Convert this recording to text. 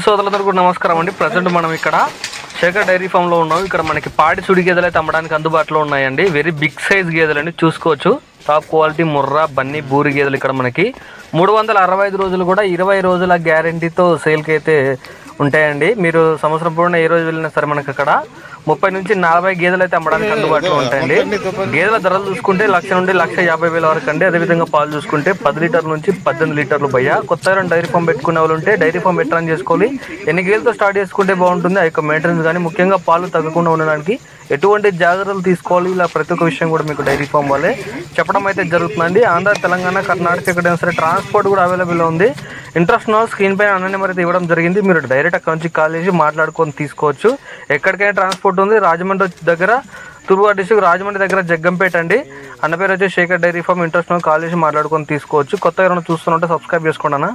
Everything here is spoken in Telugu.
సోదరులందరూ కూడా నమస్కారం అండి. ప్రజెంట్ మనం ఇక్కడ శేఖర్ డైరీ ఫామ్లో ఉన్నాం. ఇక్కడ మనకి పాడి సుడి గేదెలు అయితే అమ్మడానికి అందుబాటులో ఉన్నాయండి. వెరీ బిగ్ సైజ్ గేదెలు అండి. చూసుకోవచ్చు. టాప్ క్వాలిటీ ముర్రా బన్నీ బూరి గేదెలు ఇక్కడ మనకి. మూడు వందల అరవై ఐదు రోజులు కూడా ఇరవై రోజుల గ్యారంటీతో సేల్కి అయితే ఉంటాయండి. మీరు సంవత్సరం పూర్ణ ఏ రోజు వెళ్ళినా సరే మనకి అక్కడ ముప్పై నుంచి నలభై గేదెలు అయితే అమ్మడానికి అందుబాటులో ఉంటాయండి. గేదెల ధరలు చూసుకుంటే లక్ష నుండి లక్ష యాభై వేల వరకు అండి. అదేవిధంగా పాలు చూసుకుంటే పది లీటర్ల నుంచి పద్దెనిమిది లీటర్లు భయ్య. కొత్త డైరీ ఫామ్ పెట్టుకునే వాళ్ళు ఉంటే డైరీ ఫామ్ ఎట్లా చేసుకోవాలి. ఎన్ని గేదెలతో స్టార్ట్ చేసుకుంటే బాగుంటుంది ఆ యొక్క మెయింటెనెన్స్ కానీ ముఖ్యంగా పాలు తగ్గకుండా ఉండడానికి ఎటువంటి జాగ్రత్తలు తీసుకోవాలి ఇలా ప్రతి ఒక్క విషయం కూడా మీకు డైరీ ఫామ్ వాళ్ళే చెప్పడం అయితే జరుగుతుందండి. ఆంధ్ర తెలంగాణ కర్ణాటక ఎక్కడైనా సరే ట్రాన్స్పోర్ట్ కూడా అవైలబుల్ ఉంది. ఇంట్రెస్ట్ ఉన్న స్క్రీన్ పైన అన్న నెంబర్ అయితే ఇవ్వడం జరిగింది. మీరు డైరెక్ట్ అక్కడ నుంచి కాల్ చేసి మాట్లాడుకొని తీసుకోవచ్చు. ఎక్కడికైనా ట్రాన్స్పోర్ట్ ఉంది. రాజమండ్రి దగ్గర తూర్పుగోదావరి డిస్ట్రిక్ట్ రాజమండ్రి దగ్గర జగ్గంపేట అండి. అన్న పేరు వచ్చి Shekhar dairy farm interest call చేసి మాట్లాడుకొని తీసుకోవచ్చు. కొత్తగా ఎవరైనా చూస్తున్నట్టే సబ్స్క్రైబ్ చేసుకోండి అన్న.